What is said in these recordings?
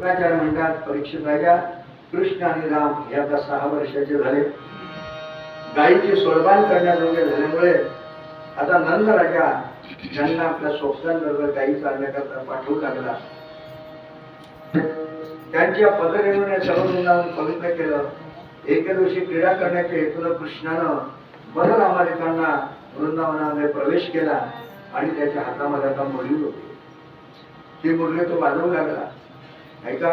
शुक्राचार्य म्हणतात परीक्षित राजा कृष्ण आणि राम हे आता सहा वर्षाचे झाले. गायीचे सोडबान करण्याजोगे झाल्यामुळे आता नंद राजा ज्यांना आपल्या स्वप्नांबरोबर गायी चालण्याकरता पाठवू लागला. त्यांच्या पदरेणूने सर्व वृंदावन पवित्र केलं. एके दिवशी क्रीडा करण्याच्या हेतून कृष्णानं बलरामालिकांना वृंदावनामध्ये प्रवेश केला आणि त्याच्या हातामध्ये आता मुरली होती. ती मुरली तो वाजवू लागला. ऐका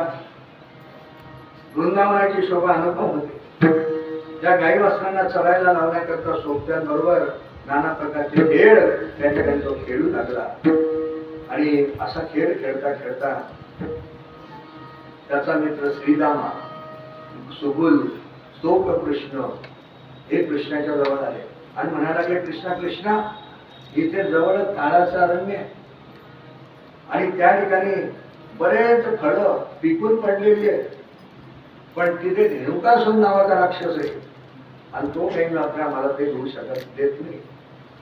वृंदावनाची शोभा अनुभव होते. त्या गाई वासनांना चढायला लावण्याकरता सोबत्यांबरोबर नाना प्रकारचे खेळ त्याच्याकडे तो खेळू लागला. आणि असा खेळ खेळता खेळता त्याचा मित्र श्रीदामा सुबुल स्तोक कृष्ण हे कृष्णाच्या जवळ आले. आणि म्हणायला लागले कृष्णा कृष्णा इथे जवळ काळाचा अरण्य आणि त्या ठिकाणी बरेच फळं पिकून पडलेली आहेत. पण तिथे धेनुकासून नावाचा राक्षस आहे. आणि तो काही मात्र मला ते घेऊ शकत देत नाही.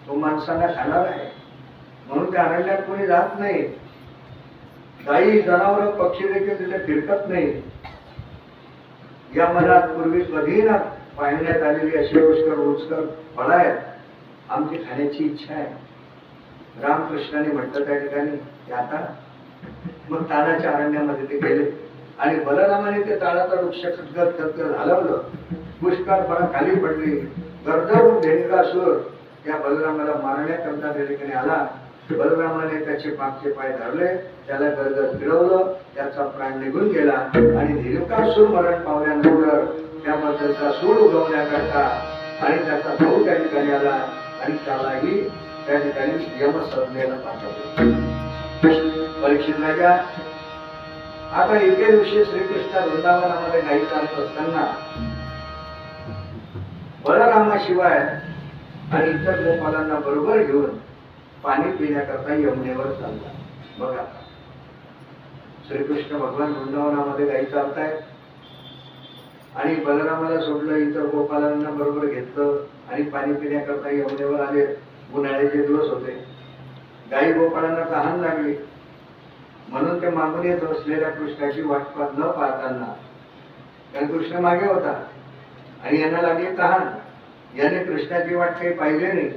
तो माणसांना खाणार आहे. म्हणून त्या अरण्यात कोणी जात नाही. गाई जनावर पक्षी देखील तिथे फिरकत नाही. या मनात पूर्वी कधी ना पाहण्यात आलेली अशी रोजकर रोजकर फळं आहेत. आमची खाण्याची इच्छा आहे. रामकृष्णाने म्हटलं त्या ठिकाणी की आता मग तानाच्या अरण्यामध्ये ते गेले. आणि बलरामाने ते ताळाचा वृक्ष खतखत खतखत हलवलं. पुष्कळ फळं खाली पडली. गरजवून धेनुकासूर त्या बलरामाला मारण्याकरता त्या ठिकाणी आला. बलरामाने त्याचे मागचे पाय धरले. त्याला गरगत फिरवलं. त्याचा प्राण निघून गेला. आणि धेनुकासूर मरण पावल्यानंतर त्याबद्दलचा सूर उगवण्याकरता आणि त्याचा भाऊ त्या ठिकाणी आला. आणि त्यालाही त्या ठिकाणी यमसंज्ञेला पाठवले. परीक्षित राजा आता एके दिवशी श्रीकृष्ण वृंदावनामध्ये गाई चालत असताना बलरामाशिवाय आणि इतर गोपालांना बरोबर घेऊन पाणी पिण्याकरता यमुनेवर चालला. बघा. श्रीकृष्ण भगवान वृंदावनामध्ये गाई चालतायत. आणि बलरामाला सोडलं इतर गोपालांना बरोबर घेतलं आणि पाणी पिण्याकरता यमुनेवर आले. उन्हाळ्याचे दिवस होते. गाई गोपाळांना तहान लागली. म्हणून ते मागून येत असलेल्या कृष्णाची वाट पाहत न पाहताना कारण कृष्ण मागे होता. आणि यांना लागली तहान. याने कृष्णाची वाट काही पाहिली नाही.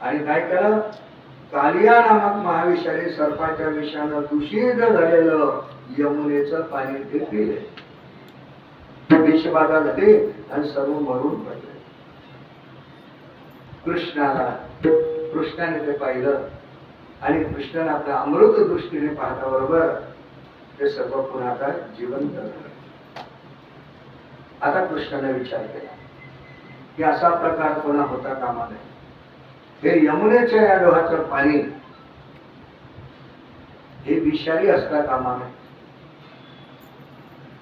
आणि काय केलं? कालिया नामक महाविषारी सर्पाच्या विषानं दूषित झालेलं यमुनेचं पाणी ते पिले. विषबाधा झाली आणि सर्व मरून पडले. कृष्णाला कृष्णाने ते पाहिलं. आणि कृष्णाने आपल्या अमृत दृष्टीने पाहता बरोबर ते सर्व पुन्हा आता जिवंत आता कृष्णाने विचार केला की असा प्रकार कोणा होता कामा नये हे यमुनेच्या या डोहाचं पाणी हे विषारी असता कामा नये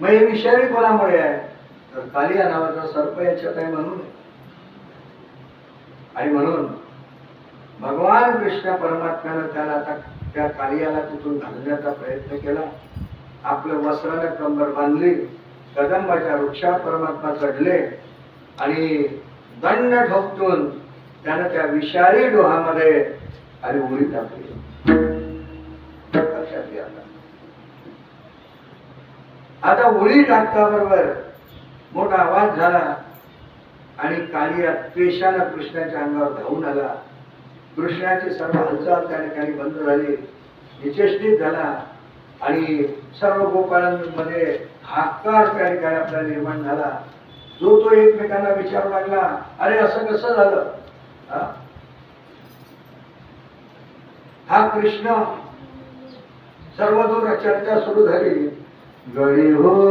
मग हे विषारी कोणामुळे आहे? तर कालिया नावाचा सर्प याच्यात आहे म्हणून. आणि म्हणून भगवान कृष्ण परमात्म्यानं त्याला आता त्या कालियाला तिथून घालण्याचा प्रयत्न केला. आपलं वस्त्राने कंबर बांधली कदंबाच्या वृक्षावर परमात्मा चढले आणि दंड ठोकतून त्यानं त्या विषारी डोहामध्ये आणि उडी टाकली. लक्षात घ्या आता. आता उडी टाकता बरोबर मोठा आवाज झाला आणि कालिया पेशानं कृष्णाच्या अंगावर धावून आला. कृष्णाची सर्व हालचाल त्या ठिकाणी बंद झाली. निचेष्टित झाला. आणि सर्व गोपाळांमध्ये हाकार त्या ठिकाणी आपला निर्माण झाला. जो तो एकमेकांना विचारू लागला अरे असं कसं झालं? हा? कृष्ण. सर्व सर्वदूर चर्चा सुरू झाली. गडी हो.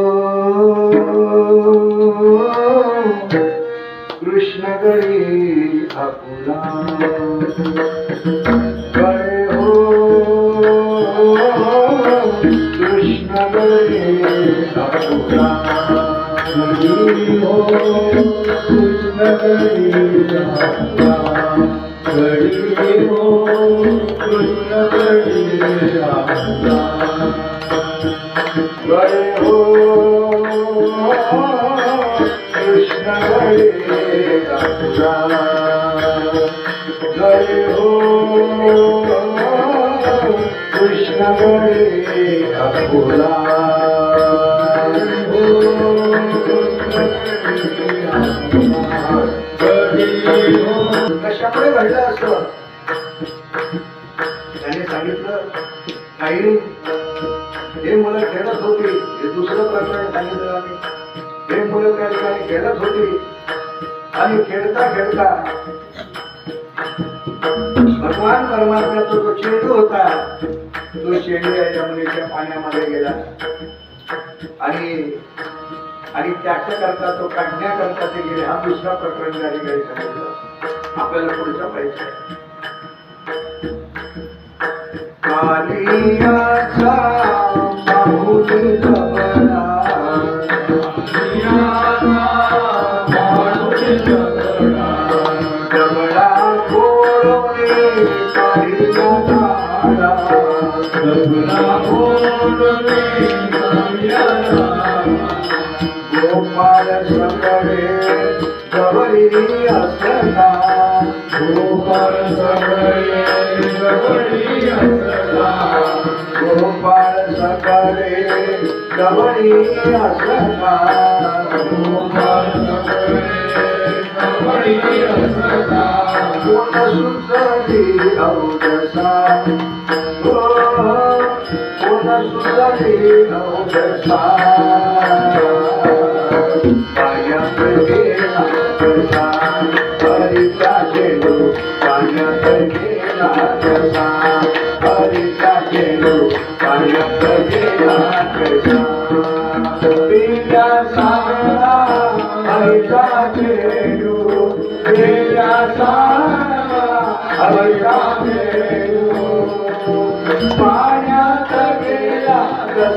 कृष्ण गडी आपुला गडे हो कृष्ण गडी आपुला गडी हो कृष्ण गडी आपुला गडी हो हो कृष्ण गडे हो कृष्ण गडे कशामुळे घडलं असत त्याने सांगितलं काही होती. हे दुसरं प्रकरण सांगितलं आम्ही. हे मुलं त्या ठिकाणी खेळत होती. आणि खेळता खेळता भगवान परमात्म्याचा जो चेंडू होता तो चेंडू या यमुनेच्या पाण्यामध्ये गेला. आणि आणि त्याच्या करता तो काढण्याकरता ते गेले. हा दुसरा प्रकरण त्या ठिकाणी सांगितलं. आपल्याला पुढचा पाहिजे गोपाल बाहुली गवरी असला गोडवणे कालिया गोपाल गोपाळ सगळे जवळी असता कोण सुचली अवदसा कोण सुचली गेला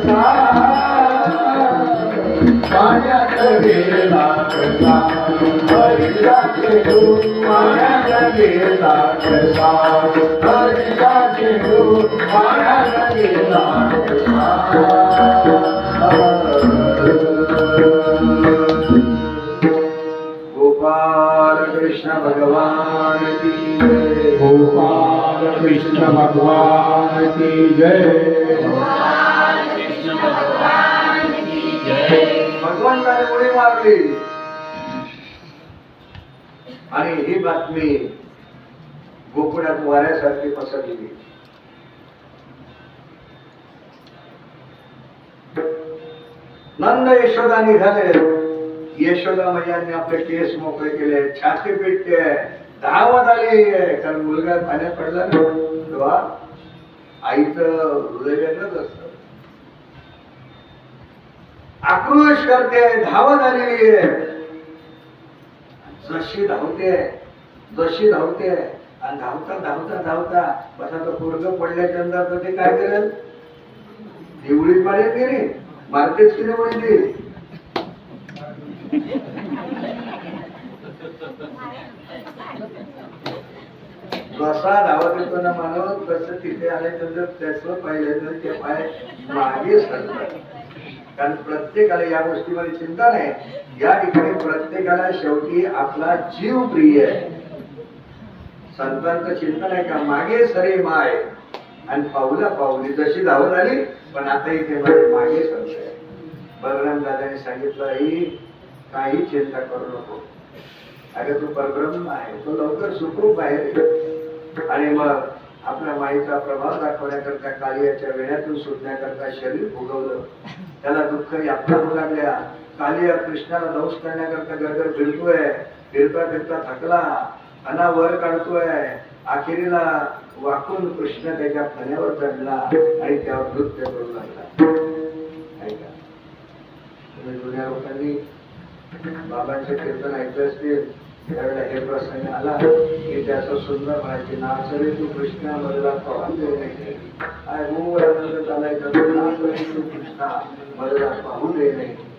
Bye. कृष्ण भगवान की जय. गोपाल कृष्ण भगवान की जय उडी आणि ही बातमी गोकुळात वाऱ्यासारखी पसरली नंद यशोदा निघाले. यशोदा मैयांनी आपले केस मोकळे केले. छाती पिटते. धावत आली. कारण मुलगा पाण्यात पडला ना. तेव्हा आईचं हृदय वेगळंच आक्रोश करते धावत आलेली आहे. जशी धावते जशी धावते आणि धावता धावता धावता बसा तो पोरग पडल्याच्या नंतर ते काय करेल? निवडीत मारेल की नाही मारतेच की नाही देईल जसा धावत येतो ना मानव तसं तिथे आल्यानंतर त्याचं पाहिलं तर ते पाय मागे सरतात कारण प्रत्येकाला या गोष्टीमध्ये चिंता नाही. या ठिकाणी प्रत्येकाला शेवटी आपला जीव प्रिय आहे. संतांचं चिंतन आहे का? मागे सरे माय. आणि पाऊला पाऊली जशी धावत आली पण आता इथे मागे सरते बलराम दादाने सांगितलं ही काही चिंता करू नको. अरे तू परब्रह्म आहे. तो लवकर सुखरूप आहे. आणि मग आपल्या माईचा प्रभाव दाखवण्याकरता कालियाच्या वेण्यातून सुटण्याकरता शरीर भोगवलं. त्याला दुःख यात्रा होऊ लागल्या. कालिया कृष्णाला दंश करण्याकरता गरगर भिडतोय भिडता भिडता थकला. अना वर काढतोय. अखेरीला वाकून कृष्ण त्याच्या फण्यावर चढला आणि त्यावर नृत्य करू लागला. जुन्या लोकांनी बाबांचे कीर्तन ऐकलं असतील. त्यावेळेला हे प्रसंग आला की त्याचं सुंदर म्हणायचे नाचरे तू कृष्णा मधला पाहून चालायचा तो कृष्णा मधला दे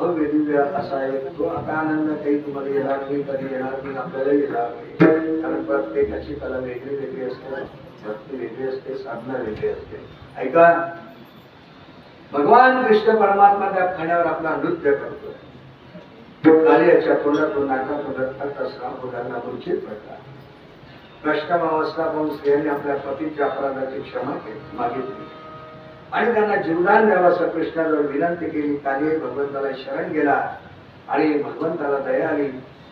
भव्य दिव्य असा एक तो काही तुम्हाला येणार नाही, कधी येणार नाही, आपल्याला येणार कारण प्रत्येकाची कला वेगळी वेगळी असते. भक्ती वेगळी असते, साधना वेगळी असते. ऐका. भगवान कृष्ण परमात्मा त्या खाण्यावर आपला नृत्य करतोय कालियाच्या तोंडातून नाकातून रक्ताचा स्राव मुलांना वंचित पडला कष्टम अवस्था पाहून स्त्रियांनी आपल्या पतीच्या अपराधाची क्षमा मागितली. आणि त्यांना जीवदान द्यावा असं कृष्णाजवळ विनंती केली काली भगवंताला शरण गेला आणि भगवंताला दया आली.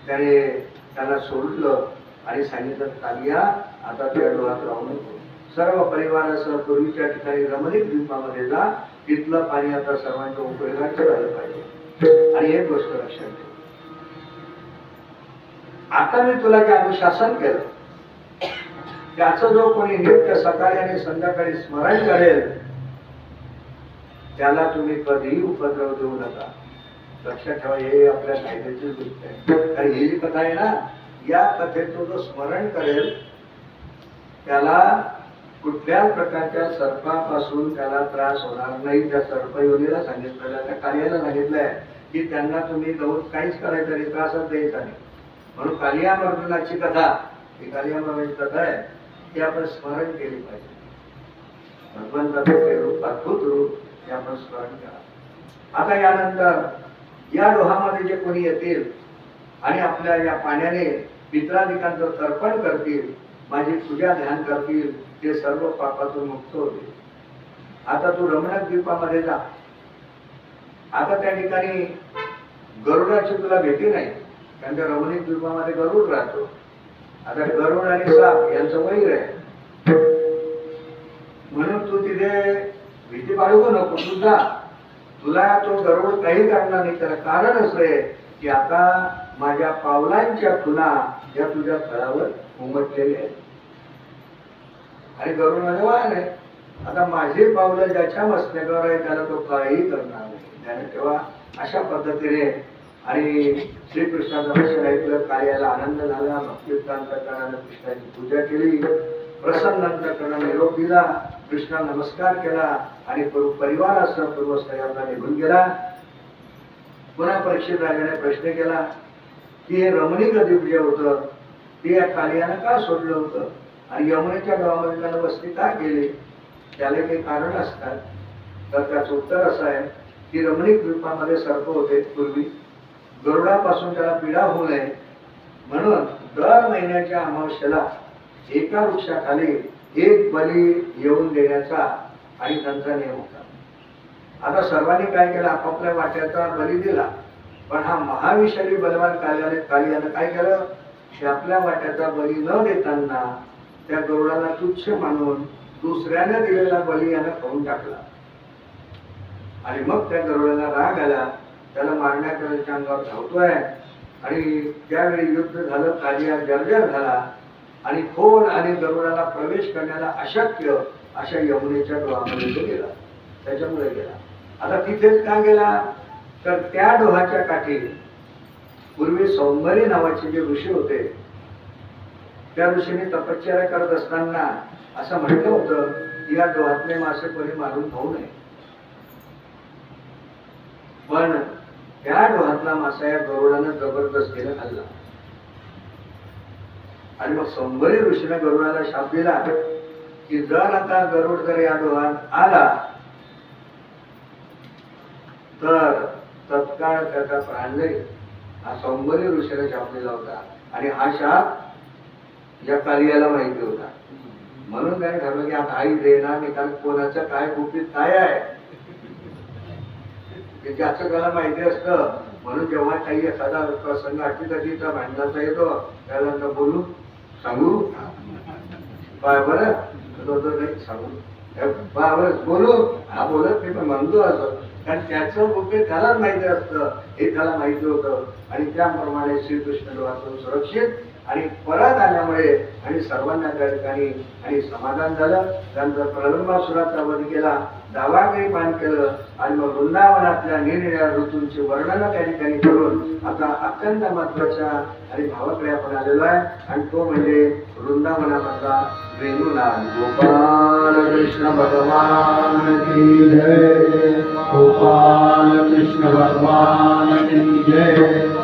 त्याने त्याला सोडलं आणि सांगितलं कालिया आता त्या डोळ्यात राहू नको. सर्व परिवारासह पूर्वीच्या ठिकाणी रमणीक द्वीपामध्ये जा. तिथलं पाणी आता सर्वांच्या उपयोगात ठेवायला पाहिजे. आणि एक गोष्ट लक्षात ठेव. आता मी तुला जे अनुशासन केलं? त्याचं जो कोणी नित्य सकाळी आणि संध्याकाळी स्मरण करेल त्याला तुम्ही कधीही उपद्रव देऊ नका. लक्षात ठेवा हे आपल्या कायद्याची गोष्ट आहे. कारण ही जी कथा आहे ना या कथेचं जो स्मरण करेल त्याला कुठल्याच प्रकारच्या सर्पापासून त्याला त्रास होणार नाही त्या सर्पयोनीला सांगितलेलं त्या कार्याला सांगितलं आहे की त्यांना तुम्ही जाऊन काहीच करायचं नाही त्रासच द्यायचा नाही. म्हणून कालिया मर्दनाची कथा ही कालिया मर्दनाची कथा आहे ती आपण स्मरण केली पाहिजे. भगवंताचं ते रूप अद्भुत रूप हे आपण स्मरण करा. आता यानंतर या लोहामध्ये जे कोणी येतील आणि आपल्या या पाण्याने मित्राधिकांचं तर्पण करतील माझी पूजा ध्यान करतील ते सर्व पापातून मुक्त होते आता तू रमणक द्वीपामध्ये जा. आता त्या ठिकाणी गरुडाची तुला भीती नाही कारण त्या रमणीक द्वीपामध्ये गरुड राहतो. आता गरुड आणि साप यांचं वैर आहे. म्हणून तू तिथे भीती बाळगू नको सुद्धा तुला तो गरुड काही काढणार नाही त्याला कारण असं आहे की आता माझ्या पावलांच्या खुना या तुझ्या फळावर उमटलेले आहेत. आणि गरुड वाहन आहे. आता माझे पावलं ज्याच्या मस्तकावर आहे त्याला तो काहीही करणार नाही. त्याने तेव्हा अशा पद्धतीने. आणि श्रीकृष्णाचं वचन ऐकलं कार्याला आनंद झाला भक्तियुक्तांतकरणानं कृष्णाची पूजा केली प्रसन्न अंतकरणाने निरोप दिला कृष्णा नमस्कार केला आणि परि- परिवारासह पूर्वस्थळाला निघून गेला. पुन्हा परीक्षित राजाने प्रश्न केला की हे रमणीक द्वीप जे होतं. ते या कालियानं का सोडलं होतं? आणि यमुनेच्या गावामध्ये त्याला वस्ती का केली? त्याला काही कारण असतात. तर त्याचं उत्तर असं आहे की रमणीक द्वीपामध्ये सर्प होते पूर्वी. गरुडापासून त्याला पीडा होऊ नये. म्हणून दर महिन्याच्या अमावस्येला एका वृक्षाखाली एक बली येऊन देण्याचा आणि त्यांचा नियम होता. आता सर्वांनी काय केलं? आपापल्या वाट्याचा बली दिला. पण हा महाविषारी बलवान काल्याने कालियानं काय केलं? की आपल्या वाट्याचा बली न देताना त्या गरुडाला तुच्छ मानून दुसऱ्याने दिलेला बली यानं खाऊन टाकला. आणि मग त्या गरुडाला राग आला. त्याला मारण्याचा अंगावर धावतोय. आणि त्यावेळी युद्ध झालं कालिया जर्जर झाला. आणि खोल आणि गरुडाला प्रवेश करण्याला अशक्य अशा यमुनेच्या डोळामध्ये तो गेला. त्याच्यामुळे गेला. आता तिथेच का गेला? तर त्या डोहाच्या काठी पूर्वी सौंदर्य नावाचे जे ऋषी होते त्या ऋषीने तपश्चर्या करत असताना असं म्हटलं होतं की या डोहातले मासे कोणी मारून खाऊ नये. पण त्या डोहातला मासा या गरुडानं जबरदस्तीने खाल्ला. आणि मग सौंदर्य ऋषीने गरुडाला शाप दिला की जर आता गरुड जर या डोहात आला तर तत्काळ त्याचा प्राणलय हा सौंबरी ऋषीने छापलेला होता आणि हा शाप या कालियाला माहिती होता. म्हणून त्याने ठरलं की आता आई देणार नाही कारण कोणाचं काय गुपित काय आहे? ते ज्याचं त्याला माहिती असतं. म्हणून जेव्हा काही एखादा प्रसंग अटीतटीचा भांडणाचा येतो त्याला बोलू? सांगू? काय बरं? तो तो नाही सांगू. बरं, बोलू. हा बोलत मी पण म्हणतो असं. कारण त्याचं गुपित त्याला माहिती असतं. हे त्याला माहिती होतं. आणि त्याप्रमाणे श्रीकृष्ण वाचून सुरक्षित आणि परत आल्यामुळे आणि सर्वांना त्या ठिकाणी आणि समाधान झालं. त्यानंतर प्रलंबासुराचा वध केला. दावाकडे पान केलं. आणि मग वृंदावनातल्या निरनिळ्या ऋतूंचे वर्णन त्या ठिकाणी करून आता अत्यंत महत्त्वाच्या आणि भावाकडे आपण आलेलो आहे आणि तो म्हणजे वृंदावनामधला वेणूनाद गोपाल कृष्ण भगवान की जय। गोपाल कृष्ण भगवान की जय।